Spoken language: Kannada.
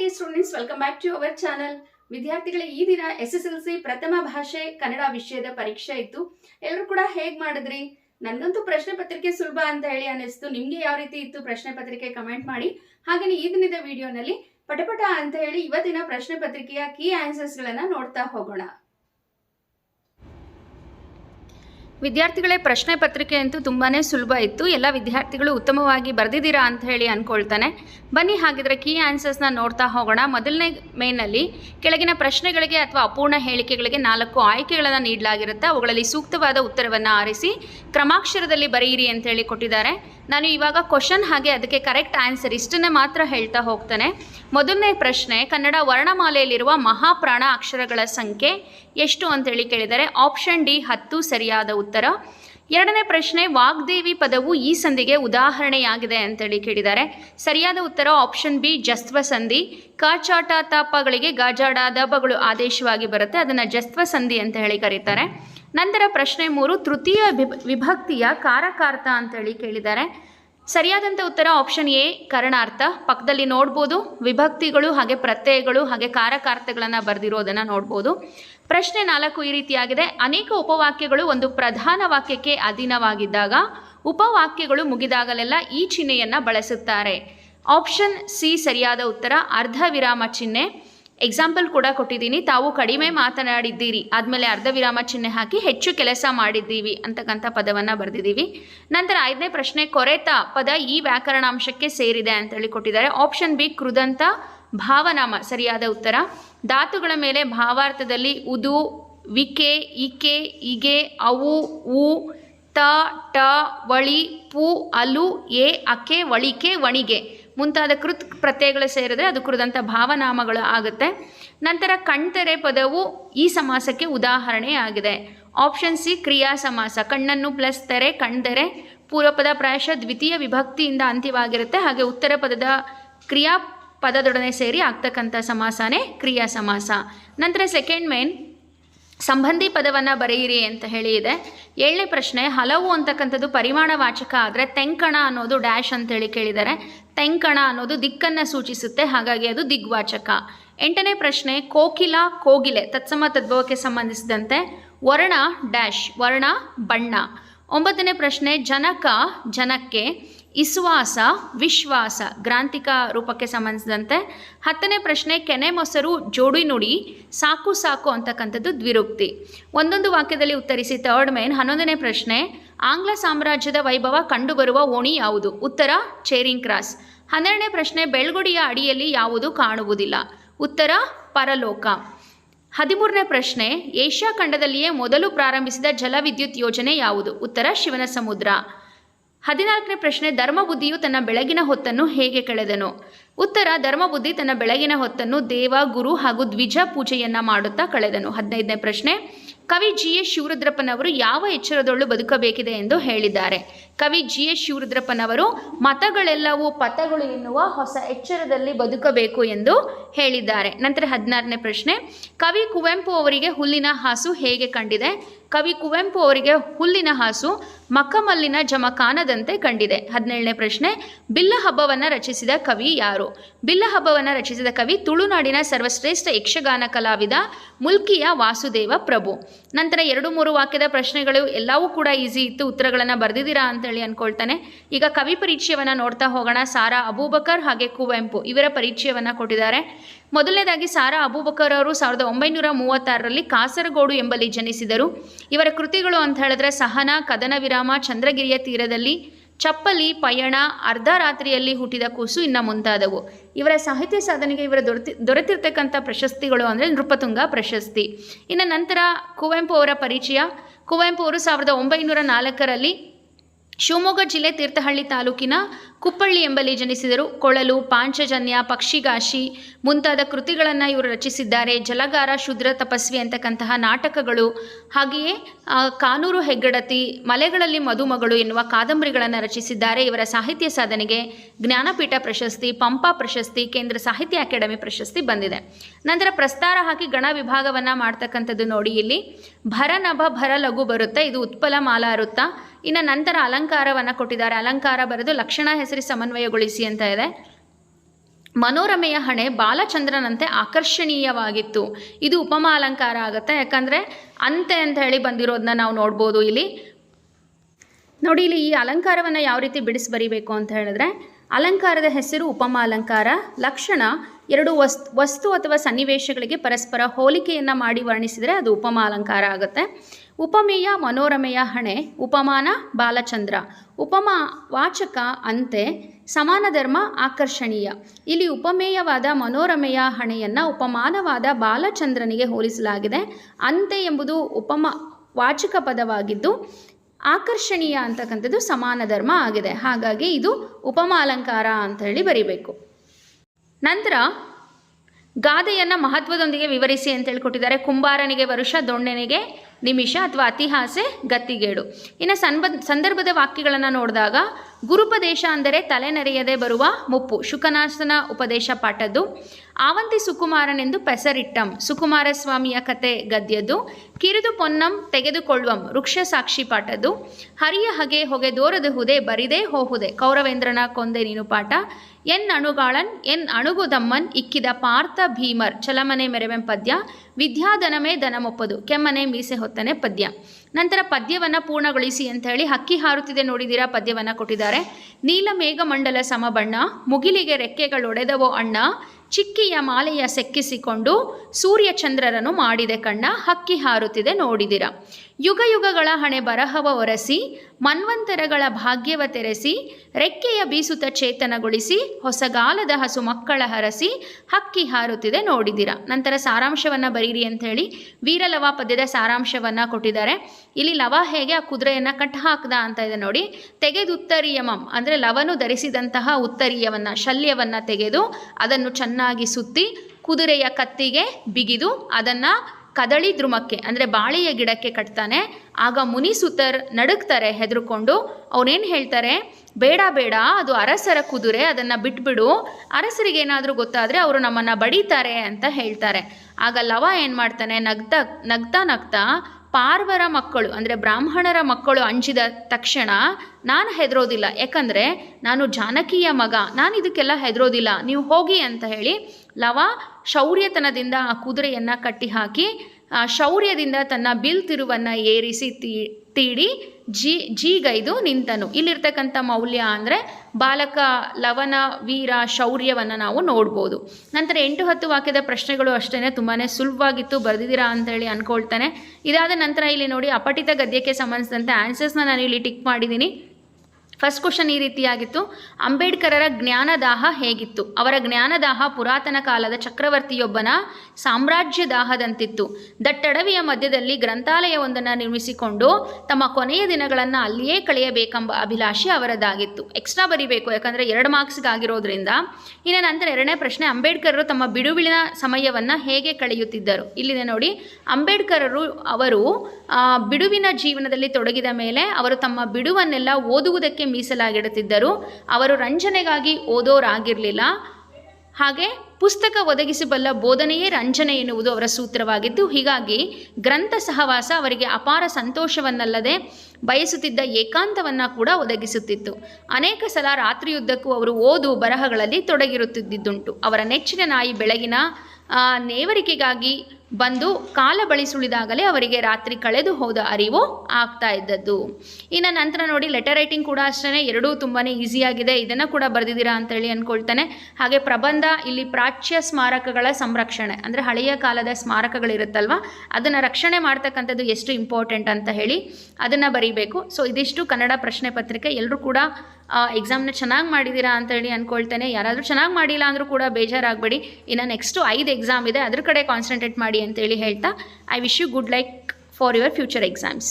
My students welcome back to our channel ವಿದ್ಯಾರ್ಥಿಗಳ, ಈ ದಿನ ಎಸ್ ಎಸ್ ಎಲ್ ಸಿ ಪ್ರಥಮ ಭಾಷೆ ಕನ್ನಡ ವಿಷಯದ ಪರೀಕ್ಷೆ ಇತ್ತು. ಎಲ್ಲರೂ ಕೂಡ ಹೇಗ್ ಮಾಡಿದ್ರಿ? ನನ್ಗಂತೂ ಪ್ರಶ್ನೆ ಪತ್ರಿಕೆ ಸುಲಭ ಅಂತ ಹೇಳಿ ಅನಿಸ್ತು ನಿಮ್ಗೆ ಯಾವ ರೀತಿ ಇತ್ತು ಪ್ರಶ್ನೆ ಪತ್ರಿಕೆ ಕಮೆಂಟ್ ಮಾಡಿ. ಹಾಗೇನೆ ಈ ದಿನದ ವಿಡಿಯೋನಲ್ಲಿ ಪಟಪಟ ಅಂತ ಹೇಳಿ ಇವತ್ತಿನ ಪ್ರಶ್ನೆ ಪತ್ರಿಕೆಯ ಕೀ ಆನ್ಸರ್ಸ್ ಗಳನ್ನ ನೋಡ್ತಾ ಹೋಗೋಣ. ವಿದ್ಯಾರ್ಥಿಗಳೇ ಪ್ರಶ್ನೆ ಪತ್ರಿಕೆ ಅಂತೂ ತುಂಬಾ ಸುಲಭ ಇತ್ತು. ಎಲ್ಲ ವಿದ್ಯಾರ್ಥಿಗಳು ಉತ್ತಮವಾಗಿ ಬರೆದಿದ್ದೀರಾ ಅಂತ ಹೇಳಿ ಅಂದ್ಕೊಳ್ತಾನೆ ಬನ್ನಿ ಹಾಗಿದ್ರೆ ಕೀ ಆನ್ಸರ್ಸ್ನ ನೋಡ್ತಾ ಹೋಗೋಣ. ಮೊದಲನೇ ಮೇನಲ್ಲಿ ಕೆಳಗಿನ ಪ್ರಶ್ನೆಗಳಿಗೆ ಅಥವಾ ಅಪೂರ್ಣ ಹೇಳಿಕೆಗಳಿಗೆ ನಾಲ್ಕು ಆಯ್ಕೆಗಳನ್ನು ನೀಡಲಾಗಿರುತ್ತೆ. ಅವುಗಳಲ್ಲಿ ಸೂಕ್ತವಾದ ಉತ್ತರವನ್ನು ಆರಿಸಿ ಕ್ರಮಾಕ್ಷರದಲ್ಲಿ ಬರೆಯಿರಿ ಅಂತ ಹೇಳಿ ಕೊಟ್ಟಿದ್ದಾರೆ. ನಾನು ಇವಾಗ ಕ್ವಶನ್ ಹಾಗೆ ಅದಕ್ಕೆ ಕರೆಕ್ಟ್ ಆನ್ಸರ್ ಇಷ್ಟನ್ನೇ ಮಾತ್ರ ಹೇಳ್ತಾ ಹೋಗ್ತಾನೆ. ಮೊದಲನೇ ಪ್ರಶ್ನೆ, ಕನ್ನಡ ವರ್ಣಮಾಲೆಯಲ್ಲಿರುವ ಮಹಾಪ್ರಾಣ ಅಕ್ಷರಗಳ ಸಂಖ್ಯೆ ಎಷ್ಟು ಅಂತೇಳಿ ಕೇಳಿದ್ದಾರೆ ಆಪ್ಷನ್ ಡಿ ಹತ್ತು ಸರಿಯಾದ ಉತ್ತರ. ಎರಡನೇ ಪ್ರಶ್ನೆ, ವಾಗ್ದೇವಿ ಪದವು ಈ ಸಂಧಿಗೆ ಉದಾಹರಣೆಯಾಗಿದೆ ಅಂತೇಳಿ ಕೇಳಿದ್ದಾರೆ. ಸರಿಯಾದ ಉತ್ತರ ಆಪ್ಷನ್ ಬಿ ಜಸ್ತ್ವ ಸಂಧಿ. ಕಾಚಾಟ ತಾಪಗಳಿಗೆ ಗಾಜಾಡ ದಬಗಳು ಆದೇಶವಾಗಿ ಬರುತ್ತೆ. ಅದನ್ನು ಜಸ್ತ್ವ ಸಂಧಿ ಅಂತ ಹೇಳಿ ಕರೀತಾರೆ. ನಂತರ ಪ್ರಶ್ನೆ ಮೂರು, ತೃತೀಯ ವಿಭಕ್ತಿಯ ಕಾರಕಾರ್ಥ ಅಂತೇಳಿ ಕೇಳಿದ್ದಾರೆ. ಸರಿಯಾದಂಥ ಉತ್ತರ ಆಪ್ಷನ್ ಎ, ಕರಣಾರ್ಥ. ಪಕ್ಕದಲ್ಲಿ ನೋಡ್ಬೋದು, ವಿಭಕ್ತಿಗಳು ಹಾಗೆ ಪ್ರತ್ಯಯಗಳು ಹಾಗೆ ಕಾರಕಾರ್ಥಗಳನ್ನು ಬರೆದಿರೋದನ್ನು ನೋಡ್ಬೋದು. ಪ್ರಶ್ನೆ ನಾಲ್ಕು ಈ ರೀತಿಯಾಗಿದೆ. ಅನೇಕ ಉಪವಾಕ್ಯಗಳು ಒಂದು ಪ್ರಧಾನ ವಾಕ್ಯಕ್ಕೆ ಅಧೀನವಾಗಿದ್ದಾಗ ಉಪವಾಕ್ಯಗಳು ಮುಗಿದಾಗಲೆಲ್ಲ ಈ ಚಿಹ್ನೆಯನ್ನು ಬಳಸುತ್ತಾರೆ. ಆಪ್ಷನ್ ಸಿ ಸರಿಯಾದ ಉತ್ತರ ಅರ್ಧ ವಿರಾಮ ಚಿಹ್ನೆ. ಎಕ್ಸಾಂಪಲ್ ಕೂಡ ಕೊಟ್ಟಿದ್ದೀನಿ. ತಾವು ಕಡಿಮೆ ಮಾತನಾಡಿದ್ದೀರಿ. ಆದಮೇಲೆ ಅರ್ಧ ವಿರಾಮ ಚಿಹ್ನೆ ಹಾಕಿ ಹೆಚ್ಚು ಕೆಲಸ ಮಾಡಿದ್ದೀವಿ ಅಂತಕ್ಕಂಥ ಪದವನ್ನು ಬರೆದಿದ್ದೀವಿ. ನಂತರ ಐದನೇ ಪ್ರಶ್ನೆ, ಕೊರೆತ ಪದ ಈ ವ್ಯಾಕರಣಾಂಶಕ್ಕೆ ಸೇರಿದೆ ಅಂತೇಳಿ ಕೊಟ್ಟಿದ್ದಾರೆ. ಆಪ್ಷನ್ ಬಿ ಕೃದಂತ ಭಾವನಾಮ. ಸರಿಯಾದ ಉತ್ತರ. ಧಾತುಗಳ ಮೇಲೆ ಭಾವಾರ್ಥದಲ್ಲಿ ಉದು, ವಿಕೆ, ಇಕೆ, ಇಗೆ, ಅವು, ಉ, ತ, ಟ, ವಳಿ, ಪು, ಅಲು, ಎ, ಅಕೆ, ವಳಿಕೆ, ವಣಿಗೆ. ಮುಂತಾದ ಕೃತ್ ಪ್ರತ್ಯಯಗಳು ಸೇರಿದ್ರೆ ಅದು ಕುರಿದಂಥ ಭಾವನಾಮಗಳು ಆಗುತ್ತೆ. ನಂತರ ಕಣ್ತೆರೆ ಪದವು ಈ ಸಮಾಸಕ್ಕೆ ಉದಾಹರಣೆಯಾಗಿದೆ. ಆಪ್ಷನ್ ಸಿ ಕ್ರಿಯಾ ಸಮಾಸ. ಕಣ್ಣನ್ನು ಪ್ಲಸ್ ತೆರೆ, ಕಣ್ತೆರೆ, ಪೂರ್ವಪದ ಪ್ರಾಯಶಃ, ದ್ವಿತೀಯ ವಿಭಕ್ತಿಯಿಂದ ಅಂತ್ಯವಾಗಿರುತ್ತೆ. ಹಾಗೆ ಉತ್ತರ ಪದದ ಕ್ರಿಯಾ ಪದದೊಡನೆ ಸೇರಿ ಆಗ್ತಕ್ಕಂಥ ಸಮಾಸನೇ ಕ್ರಿಯಾ ಸಮಾಸ. ನಂತರ ಸೆಕೆಂಡ್ ಮೇನ್ ಸಂಬಂಧಿ ಪದವನ್ನು ಬರೆಯಿರಿ ಅಂತ ಹೇಳಿ ಇದೆ. ಏಳನೇ ಪ್ರಶ್ನೆ, ಹಲವು ಅಂತಕ್ಕಂಥದ್ದು ಪರಿಮಾಣವಾಚಕ ಆದರೆ ತೆಂಕಣ ಅನ್ನೋದು ಡ್ಯಾಶ್ ಅಂತೇಳಿ ಕೇಳಿದ್ದಾರೆ. ತೆಂಕಣ ಅನ್ನೋದು ದಿಕ್ಕನ್ನು ಸೂಚಿಸುತ್ತೆ, ಹಾಗಾಗಿ ಅದು ದಿಗ್ವಾಚಕ. ಎಂಟನೇ ಪ್ರಶ್ನೆ, ಕೋಕಿಲ ಕೋಗಿಲೆ, ತತ್ಸಮ ತದ್ಭವಕ್ಕೆ ಸಂಬಂಧಿಸಿದಂತೆ ವರ್ಣ ಡ್ಯಾಶ್, ವರ್ಣ ಬಣ್ಣ. ಒಂಬತ್ತನೇ ಪ್ರಶ್ನೆ, ಜನಕ, ಜನಕ್ಕೆ ಇಸ್ವಾಸ, ವಿಶ್ವಾಸ, ಗ್ರಾಂಥಿಕ ರೂಪಕ್ಕೆ ಸಂಬಂಧಿಸಿದಂತೆ ಹತ್ತನೇ ಪ್ರಶ್ನೆ, ಕೆನೆ ಮೊಸರು ಜೋಡಿ ನುಡಿ, ಸಾಕು ಸಾಕು ಅಂತಕ್ಕಂಥದ್ದು ದ್ವಿರುಕ್ತಿ. ಒಂದೊಂದು ವಾಕ್ಯದಲ್ಲಿ ಉತ್ತರಿಸಿ ಥರ್ಡ್ ಮೇನ್, ಹನ್ನೊಂದನೇ ಪ್ರಶ್ನೆ, ಆಂಗ್ಲ ಸಾಮ್ರಾಜ್ಯದ ವೈಭವ ಕಂಡುಬರುವ ಓಣಿ ಯಾವುದು? ಉತ್ತರ, ಚೇರಿಂಗ್ ಕ್ರಾಸ್. ಹನ್ನೆರಡನೇ ಪ್ರಶ್ನೆ, ಬೆಳ್ಗುಡಿಯ ಅಡಿಯಲ್ಲಿ ಯಾವುದು ಕಾಣುವುದಿಲ್ಲ? ಉತ್ತರ, ಪರಲೋಕ. ಹದಿಮೂರನೇ ಪ್ರಶ್ನೆ, ಏಷ್ಯಾ ಖಂಡದಲ್ಲಿಯೇ ಮೊದಲು ಪ್ರಾರಂಭಿಸಿದ ಜಲವಿದ್ಯುತ್ ಯೋಜನೆ ಯಾವುದು? ಉತ್ತರ, ಶಿವನ ಸಮುದ್ರ. ಹದಿನಾಲ್ಕನೇ ಪ್ರಶ್ನೆ, ಧರ್ಮಬುದ್ಧಿಯು ತನ್ನ ಬೆಳಗಿನ ಹೊತ್ತನ್ನು ಹೇಗೆ ಕಳೆದನು? ಉತ್ತರ, ಧರ್ಮಬುದ್ಧಿ ತನ್ನ ಬೆಳಗಿನ ಹೊತ್ತನ್ನು ದೇವ, ಗುರು ಹಾಗೂ ದ್ವಿಜ ಪೂಜೆಯನ್ನ ಮಾಡುತ್ತಾ ಕಳೆದನು. ಹದಿನೈದನೇ ಪ್ರಶ್ನೆ, ಕವಿ ಜಿ. ಎಸ್. ಶಿವರುದ್ರಪ್ಪನವರು ಯಾವ ಎಚ್ಚರದೊಳು ಬದುಕಬೇಕಿದೆ ಎಂದು ಹೇಳಿದ್ದಾರೆ. ಕವಿ ಜಿ. ಎಸ್. ಶಿವರುದ್ರಪ್ಪನವರು, ಮತಗಳೆಲ್ಲವೂ ಪಥಗಳು ಎನ್ನುವ ಹೊಸ ಎಚ್ಚರದಲ್ಲಿ ಬದುಕಬೇಕು ಎಂದು ಹೇಳಿದ್ದಾರೆ. ನಂತರ ಹದಿನಾರನೇ ಪ್ರಶ್ನೆ, ಕವಿ ಕುವೆಂಪು ಅವರಿಗೆ ಹುಲ್ಲಿನ ಹಾಸು ಹೇಗೆ ಕಂಡಿದೆ? ಕವಿ ಕುವೆಂಪು ಅವರಿಗೆ ಹುಲ್ಲಿನ ಹಾಸು ಮಕ್ಕಮಲ್ಲಿನ ಜಮಕಾನದಂತೆ ಕಂಡಿದೆ. ಹದಿನೇಳನೇ ಪ್ರಶ್ನೆ, ಬಿಲ್ಲ ಹಬ್ಬವನ್ನು ರಚಿಸಿದ ಕವಿ ಯಾರು? ಬಿಲ್ಲ ಹಬ್ಬವನ್ನು ರಚಿಸಿದ ಕವಿ ತುಳುನಾಡಿನ ಸರ್ವಶ್ರೇಷ್ಠ ಯಕ್ಷಗಾನ ಕಲಾವಿದ ಮುಲ್ಕಿಯ ವಾಸುದೇವ ಪ್ರಭು. ನಂತರ ಎರಡು ಮೂರು ವಾಕ್ಯದ ಪ್ರಶ್ನೆಗಳು ಎಲ್ಲವೂ ಕೂಡ ಈಸಿ ಇತ್ತು. ಉತ್ತರಗಳನ್ನು ಬರೆದಿದ್ದೀರಾ ಅಂತೇಳಿ ಅಂದ್ಕೊಳ್ತಾನೆ ಈಗ ಕವಿ ಪರಿಚಯವನ್ನು ನೋಡ್ತಾ ಹೋಗೋಣ. ಸಾರಾ ಅಬೂಬಕರ್ ಹಾಗೆ ಕುವೆಂಪು ಇವರ ಪರಿಚಯವನ್ನು ಕೊಟ್ಟಿದ್ದಾರೆ. ಮೊದಲನೇದಾಗಿ ಸಾರಾ ಅಬೂಬಕರ್ ಅವರು ಸಾವಿರದ ಒಂಬೈನೂರ ಮೂವತ್ತಾರರಲ್ಲಿ ಕಾಸರಗೋಡು ಎಂಬಲ್ಲಿ ಜನಿಸಿದರು. ಇವರ ಕೃತಿಗಳು ಅಂತ ಹೇಳಿದ್ರೆ ಸಹನ, ಕದನ ವಿರಾಮ, ಚಂದ್ರಗಿರಿಯ ತೀರದಲ್ಲಿ, ಚಪ್ಪಲಿ, ಪಯಣ, ಅರ್ಧ ರಾತ್ರಿಯಲ್ಲಿ ಹುಟ್ಟಿದ ಕೂಸು ಇನ್ನು ಮುಂತಾದವು. ಇವರ ಸಾಹಿತ್ಯ ಸಾಧನೆಗೆ ಇವರ ದೊರೆತಿ, ದೊರೆತಿರ್ತಕ್ಕಂಥ ಪ್ರಶಸ್ತಿಗಳು ಅಂದರೆ ನೃಪತುಂಗ ಪ್ರಶಸ್ತಿ. ಇನ್ನು ನಂತರ ಕುವೆಂಪು ಅವರ ಪರಿಚಯ. ಕುವೆಂಪು ಅವರು ಸಾವಿರದ ಒಂಬೈನೂರ ನಾಲ್ಕರಲ್ಲಿ ಶಿವಮೊಗ್ಗ ಜಿಲ್ಲೆ ತೀರ್ಥಹಳ್ಳಿ ತಾಲೂಕಿನ ಕುಪ್ಪಳ್ಳಿ ಎಂಬಲ್ಲಿ ಜನಿಸಿದರು. ಕೊಳಲು, ಪಾಂಚಜನ್ಯ, ಪಕ್ಷಿಗಾಶಿ ಮುಂತಾದ ಕೃತಿಗಳನ್ನು ಇವರು ರಚಿಸಿದ್ದಾರೆ. ಜಲಗಾರ, ಶುದ್ರ, ತಪಸ್ವಿ ಅಂತಕ್ಕಂತಹ ನಾಟಕಗಳು, ಹಾಗೆಯೇ ಕಾನೂರು ಹೆಗ್ಗಡತಿ, ಮಲೆಗಳಲ್ಲಿ ಮಧುಮಗಳು ಎನ್ನುವ ಕಾದಂಬರಿಗಳನ್ನು ರಚಿಸಿದ್ದಾರೆ. ಇವರ ಸಾಹಿತ್ಯ ಸಾಧನೆಗೆ ಜ್ಞಾನಪೀಠ ಪ್ರಶಸ್ತಿ, ಪಂಪ ಪ್ರಶಸ್ತಿ, ಕೇಂದ್ರ ಸಾಹಿತ್ಯ ಅಕಾಡೆಮಿ ಪ್ರಶಸ್ತಿ ಬಂದಿದೆ. ನಂತರ ಪ್ರಸ್ತಾರ ಹಾಕಿ ಗಣ ವಿಭಾಗವನ್ನು ಮಾಡ್ತಕ್ಕಂಥದ್ದು ನೋಡಿ ಇಲ್ಲಿ. ಭರನಭ ಭರ ಲಘು ಬರುತ್ತೆ, ಇದು ಉತ್ಪಲ ಮಾಲಾ ವೃತ್ತ ಇನ್ನು ನಂತರ ಅಲಂಕಾರವನ್ನು ಕೊಟ್ಟಿದ್ದಾರೆ. ಅಲಂಕಾರ ಬರೆದು ಲಕ್ಷಣ ಹೆಸರಿ ಸಮನ್ವಯಗೊಳಿಸಿ ಅಂತ ಇದೆ. ಮನೋರಮೆಯ ಹಣೆ ಬಾಲಚಂದ್ರನಂತೆ ಆಕರ್ಷಣೀಯವಾಗಿತ್ತು. ಇದು ಉಪಮಾ ಅಲಂಕಾರ ಆಗುತ್ತೆ. ಯಾಕಂದರೆ ಅಂತೆ ಅಂತ ಹೇಳಿ ಬಂದಿರೋದನ್ನ ನಾವು ನೋಡ್ಬೋದು ಇಲ್ಲಿ. ನೋಡಿ ಇಲ್ಲಿ ಈ ಅಲಂಕಾರವನ್ನು ಯಾವ ರೀತಿ ಬಿಡಿಸಿ ಬರೀಬೇಕು ಅಂತ ಹೇಳಿದ್ರೆ, ಅಲಂಕಾರದ ಹೆಸರು ಉಪಮಾ ಅಲಂಕಾರ, ಲಕ್ಷಣ ಎರಡು ವಸ್ತು ವಸ್ತು ಅಥವಾ ಸನ್ನಿವೇಶಗಳಿಗೆ ಪರಸ್ಪರ ಹೋಲಿಕೆಯನ್ನು ಮಾಡಿ ವರ್ಣಿಸಿದರೆ ಅದು ಉಪಮ ಅಲಂಕಾರ ಆಗುತ್ತೆ. ಉಪಮೇಯ, ಮನೋರಮೆಯ ಹಣೆ, ಉಪಮಾನ, ಬಾಲಚಂದ್ರ. ಉಪಮ ವಾಚಕ ಅಂತೆ ಸಮಾನ ಧರ್ಮ ಆಕರ್ಷಣೀಯ. ಇಲ್ಲಿ ಉಪಮೇಯವಾದ, ಮನೋರಮೆಯ ಹಣೆಯನ್ನು ಉಪಮಾನವಾದ ಬಾಲಚಂದ್ರನಿಗೆ ಹೋಲಿಸಲಾಗಿದೆ. ಅಂತೆ ಎಂಬುದು ಉಪಮ ವಾಚಕ ಪದವಾಗಿದ್ದು ಆಕರ್ಷಣೀಯ ಅಂತಕ್ಕಂಥದ್ದು ಸಮಾನ ಧರ್ಮ ಆಗಿದೆ. ಹಾಗಾಗಿ ಇದು ಉಪಮಾ ಅಲಂಕಾರ ಅಂತ ಹೇಳಿ ಬರಿಬೇಕು. ನಂತರ ಗಾದೆಯನ್ನು ಮಹತ್ವದೊಂದಿಗೆ ವಿವರಿಸಿ ಅಂತ ಹೇಳ್ಕೊಟ್ಟಿದ್ದಾರೆ. ಕುಂಬಾರನಿಗೆ ವರುಷ, ದೊಣ್ಣೆನಿಗೆ ನಿಮಿಷ ಅಥವಾ ಅತಿಹಾಸೆ ಗತ್ತಿಗೇಡು. ಇನ್ನು ಸನ್ಬ ಸಂದರ್ಭದ ವಾಕ್ಯಗಳನ್ನು ನೋಡಿದಾಗ, ಗುರುಪದೇಶ ಅಂದರೆ ತಲೆನರೆಯದೆ ಬರುವ ಮುಪ್ಪು ಶುಕನಾಸನ ಉಪದೇಶ ಪಾಠದ್ದು. ಆವಂತಿ ಸುಕುಮಾರನೆಂದು ಪೆಸರಿಟ್ಟಂ. ಸುಕುಮಾರಸ್ವಾಮಿಯ ಕತೆ ಗದ್ಯದು. ಕಿರಿದು ಪೊನ್ನಂ ತೆಗೆದುಕೊಳ್ಳುವಂ ವೃಕ್ಷ ಸಾಕ್ಷಿ ಪಾಠದು. ಹರಿಯ ಹಗೆ ಹೊಗೆ ದೋರದುಹುದೆ ಬರಿದೇ ಹೋಹುದೆ ಕೌರವೇಂದ್ರನ ಕೊಂದೆ ನೀನು ಪಾಠ. ಎನ್ ಅಣುಗಾಳನ್, ಎನ್ ಅಣುಗುದಮ್ಮನ್ ಇಕ್ಕಿದ ಪಾರ್ಥ ಭೀಮರ್ ಚಲಮನೆ ಮೆರವೆಂ ಪದ್ಯ. ವಿದ್ಯಾಧನಮೇ ದನಮೊಪ್ಪದು ಕೆಮ್ಮನೆ ಮೀಸೆ ಹೊತ್ತನೆ ಪದ್ಯ. ನಂತರ ಪದ್ಯವನ್ನು ಪೂರ್ಣಗೊಳಿಸಿ ಅಂತ ಹೇಳಿ ಹಕ್ಕಿ ಹಾರುತ್ತಿದೆ ನೋಡಿದಿರಾ ಪದ್ಯವನ್ನು ಕೊಟ್ಟಿದ್ದಾರೆ. ನೀಲ ಮೇಘಮಂಡಲ ಸಮಬಣ್ಣ, ಮುಗಿಲಿಗೆ ರೆಕ್ಕೆಗಳೊಡೆದವೋ ಅಣ್ಣ. ಚಿಕ್ಕಿಯ ಮಾಲೆಯ ಸೆಕ್ಕಿಸಿಕೊಂಡು ಸೂರ್ಯಚಂದ್ರರನ್ನು ಮಾಡಿದೆ ಕಣ್ಣ ಹಕ್ಕಿ ಹಾರುತ್ತಿದೆ ನೋಡಿದಿರ. ಯುಗ ಯುಗಗಳ ಹಣೆ ಬರಹವ ಒರೆಸಿ, ಮನ್ವಂತರಗಳ ಭಾಗ್ಯವ ತೆರೆಸಿ, ರೆಕ್ಕೆಯ ಬೀಸುತ ಚೇತನಗೊಳಿಸಿ, ಹೊಸಗಾಲದ ಹಸು ಮಕ್ಕಳ ಹರಸಿ, ಹಕ್ಕಿ ಹಾರುತ್ತಿದೆ ನೋಡಿದಿರ. ನಂತರ ಸಾರಾಂಶವನ್ನು ಬರೀರಿ ಅಂತ ಹೇಳಿ ವೀರಲವ ಪದ್ಯದ ಸಾರಾಂಶವನ್ನು ಕೊಟ್ಟಿದ್ದಾರೆ. ಇಲ್ಲಿ ಲವ ಹೇಗೆ ಆ ಕುದುರೆಯನ್ನು ಕಟ್ ಹಾಕ್ದ ಅಂತ ಇದೆ ನೋಡಿ. ತೆಗೆದುತ್ತರಿಯಮಂ ಅಂದರೆ ಲವನು ಧರಿಸಿದಂತಹ ಉತ್ತರಿಯವನ್ನು, ಶಲ್ಯವನ್ನು ತೆಗೆದು ಅದನ್ನು ಚೆನ್ನಾಗಿ ಸುತ್ತಿ ಕುದುರೆಯ ಕತ್ತಿಗೆ ಬಿಗಿದು ಅದನ್ನು ಕದಳಿ ದ್ರುಮಕ್ಕೆ, ಅಂದರೆ ಬಾಳೆಯ ಗಿಡಕ್ಕೆ ಕಟ್ತಾನೆ. ಆಗ ಮುನಿಸುತರ್ ನಡುಕ್ತಾರೆ ಹೆದರ್ಕೊಂಡು. ಅವನೇನು ಹೇಳ್ತಾರೆ? ಬೇಡ ಬೇಡ, ಅದು ಅರಸರ ಕುದುರೆ, ಅದನ್ನು ಬಿಟ್ಬಿಡು. ಅರಸರಿಗೆ ಏನಾದರೂ ಗೊತ್ತಾದರೆ ಅವರು ನಮ್ಮನ್ನು ಬಡಿತಾರೆ ಅಂತ ಹೇಳ್ತಾರೆ. ಆಗ ಲವ ಏನು ಮಾಡ್ತಾನೆ? ನಗ್ತಾ ನಗ್ತಾ ನಗ್ತಾ ಪಾರ್ವರ ಮಕ್ಕಳು, ಅಂದರೆ ಬ್ರಾಹ್ಮಣರ ಮಕ್ಕಳು ಅಂಜಿದ ತಕ್ಷಣ, ನಾನು ಹೆದರೋದಿಲ್ಲ. ಯಾಕಂದರೆ, ನಾನು ಜಾನಕಿಯ ಮಗ ನಾನು ಇದಕ್ಕೆಲ್ಲ ಹೆದರೋದಿಲ್ಲ. ನೀವು ಹೋಗಿ ಅಂತ ಹೇಳಿ ಲವ ಶೌರ್ಯತನದಿಂದ ಆ ಕುದುರೆಯನ್ನು ಕಟ್ಟಿ ಹಾಕಿ ಆ ಶೌರ್ಯದಿಂದ ತನ್ನ ಬಿಲ್ ತಿರುವನ್ನು ಏರಿಸಿ ತೀ, ತೀಡಿ, ಜಿ, ಜೀಗೈದು ನಿಂತನು. ಇಲ್ಲಿರ್ತಕ್ಕಂಥ ಮೌಲ್ಯ ಅಂದರೆ ಬಾಲಕ, ಲವನ, ವೀರ, ಶೌರ್ಯವನ್ನು ನಾವು ನೋಡ್ಬೋದು. ನಂತರ ಎಂಟು ಹತ್ತು ವಾಕ್ಯದ ಪ್ರಶ್ನೆಗಳು ಅಷ್ಟೇ ತುಂಬಾ ಸುಲಭವಾಗಿತ್ತು ಬರೆದಿದ್ದೀರಾ ಅಂತೇಳಿ ಅಂದ್ಕೊಳ್ತಾನೆ ಇದಾದ ನಂತರ ಇಲ್ಲಿ ನೋಡಿ ಅಪಠಿತ ಗದ್ಯಕ್ಕೆ ಸಂಬಂಧಿಸಿದಂತೆ ಆನ್ಸರ್ಸ್ನ ನಾನು ಇಲ್ಲಿ ಟಿಕ್ ಮಾಡಿದ್ದೀನಿ. ಫಸ್ಟ್ ಕ್ವಶನ್ ಈ ರೀತಿಯಾಗಿತ್ತು. ಅಂಬೇಡ್ಕರರ ಜ್ಞಾನದಾಹ ಹೇಗಿತ್ತು? ಅವರ ಜ್ಞಾನದಾಹ ಪುರಾತನ ಕಾಲದ ಚಕ್ರವರ್ತಿಯೊಬ್ಬನ ಸಾಮ್ರಾಜ್ಯ ದಾಹದಂತಿತ್ತು. ದಟ್ಟಡವಿಯ ಮಧ್ಯದಲ್ಲಿ ಗ್ರಂಥಾಲಯವೊಂದನ್ನು ನಿರ್ಮಿಸಿಕೊಂಡು ತಮ್ಮ ಕೊನೆಯ ದಿನಗಳನ್ನು ಅಲ್ಲಿಯೇ ಕಳೆಯಬೇಕೆಂಬ ಅಭಿಲಾಷೆ ಅವರದಾಗಿತ್ತು. ಎಕ್ಸ್ಟ್ರಾ ಬರಿಬೇಕು, ಯಾಕಂದರೆ ಎರಡು ಮಾರ್ಕ್ಸ್ಗಾಗಿರೋದ್ರಿಂದ ಇನ್ನು ನಂತರ ಎರಡನೇ ಪ್ರಶ್ನೆ, ಅಂಬೇಡ್ಕರರು ತಮ್ಮ ಬಿಡುವಿನ ಸಮಯವನ್ನು ಹೇಗೆ ಕಳೆಯುತ್ತಿದ್ದರು? ಇಲ್ಲಿದೆ ನೋಡಿ. ಅಂಬೇಡ್ಕರರು, ಅವರು ಬಿಡುವಿನ ಜೀವನದಲ್ಲಿ ತೊಡಗಿದ ಮೇಲೆ ಅವರು ತಮ್ಮ ಬಿಡುವನ್ನೆಲ್ಲ ಓದುವುದಕ್ಕೆ ಮೀಸಲಾಗಿಡುತ್ತಿದ್ದರು ಅವರು ರಂಜನೆಗಾಗಿ ಓದೋರಾಗಿರಲಿಲ್ಲ. ಹಾಗೆ ಪುಸ್ತಕ ಒದಗಿಸಬಲ್ಲ ಬೋಧನೆಯೇ ರಂಜನೆ ಎನ್ನುವುದು ಅವರ ಸೂತ್ರವಾಗಿದ್ದು, ಹೀಗಾಗಿ ಗ್ರಂಥ ಸಹವಾಸ ಅವರಿಗೆ ಅಪಾರ ಸಂತೋಷವನ್ನಲ್ಲದೆ ಬಯಸುತ್ತಿದ್ದ ಏಕಾಂತವನ್ನು ಕೂಡ ಒದಗಿಸುತ್ತಿತ್ತು. ಅನೇಕ ಸಲ ರಾತ್ರಿಯುದ್ದಕ್ಕೂ ಅವರು ಓದು ಬರಹಗಳಲ್ಲಿ ತೊಡಗಿರುತ್ತಿದ್ದುಂಟು. ಅವರ ನೆಚ್ಚಿನ ನಾಯಿ ಬೆಳಗಿನ ನೇವರಿಕೆಗಾಗಿ ಬಂದು ಕಾಲ ಬಳಿ ಸುಳಿದಾಗಲೇ ಅವರಿಗೆ ರಾತ್ರಿ ಕಳೆದು ಹೋದ ಅರಿವು ಆಗ್ತಾ ಇದ್ದದ್ದು. ಇನ್ನು ನಂತರ ನೋಡಿ ಲೆಟರ್ ರೈಟಿಂಗ್ ಕೂಡ ಅಷ್ಟೇ ಎರಡೂ ತುಂಬಾ ಈಸಿಯಾಗಿದೆ ಇದನ್ನು ಕೂಡ ಬರೆದಿದ್ದೀರಾ ಅಂತೇಳಿ ಅಂದ್ಕೊಳ್ತಾನೆ ಹಾಗೆ ಪ್ರಬಂಧ, ಇಲ್ಲಿ ಪ್ರಾಚ್ಯ ಸ್ಮಾರಕಗಳ ಸಂರಕ್ಷಣೆ, ಅಂದರೆ ಹಳೆಯ ಕಾಲದ ಸ್ಮಾರಕಗಳಿರುತ್ತಲ್ವ, ಅದನ್ನು ರಕ್ಷಣೆ ಮಾಡ್ತಕ್ಕಂಥದ್ದು ಎಷ್ಟು ಇಂಪಾರ್ಟೆಂಟ್ ಅಂತ ಹೇಳಿ ಅದನ್ನು ಬರೀಬೇಕು. ಸೊ ಇದಿಷ್ಟು ಕನ್ನಡ ಪ್ರಶ್ನೆ ಪತ್ರಿಕೆ. ಎಲ್ಲರೂ ಕೂಡ ಎಕ್ಸಾಮ್ನ ಚೆನ್ನಾಗಿ ಮಾಡಿದ್ದೀರಾ ಅಂತೇಳಿ ಅಂದ್ಕೊಳ್ತೇನೆ ಯಾರಾದರೂ ಚೆನ್ನಾಗಿ ಮಾಡಿಲ್ಲ ಅಂದರೂ ಕೂಡ ಬೇಜಾರಾಗಬೇಡಿ. ಇನ್ನು ನೆಕ್ಸ್ಟು ಐದು ಎಕ್ಸಾಮ್ ಇದೆ. ಅದ್ರ ಕಡೆ ಕಾನ್ಸಂಟ್ರೇಟ್ ಮಾಡಿ ಅಂತೇಳಿ ಹೇಳ್ತಾ I wish you good luck for your future exams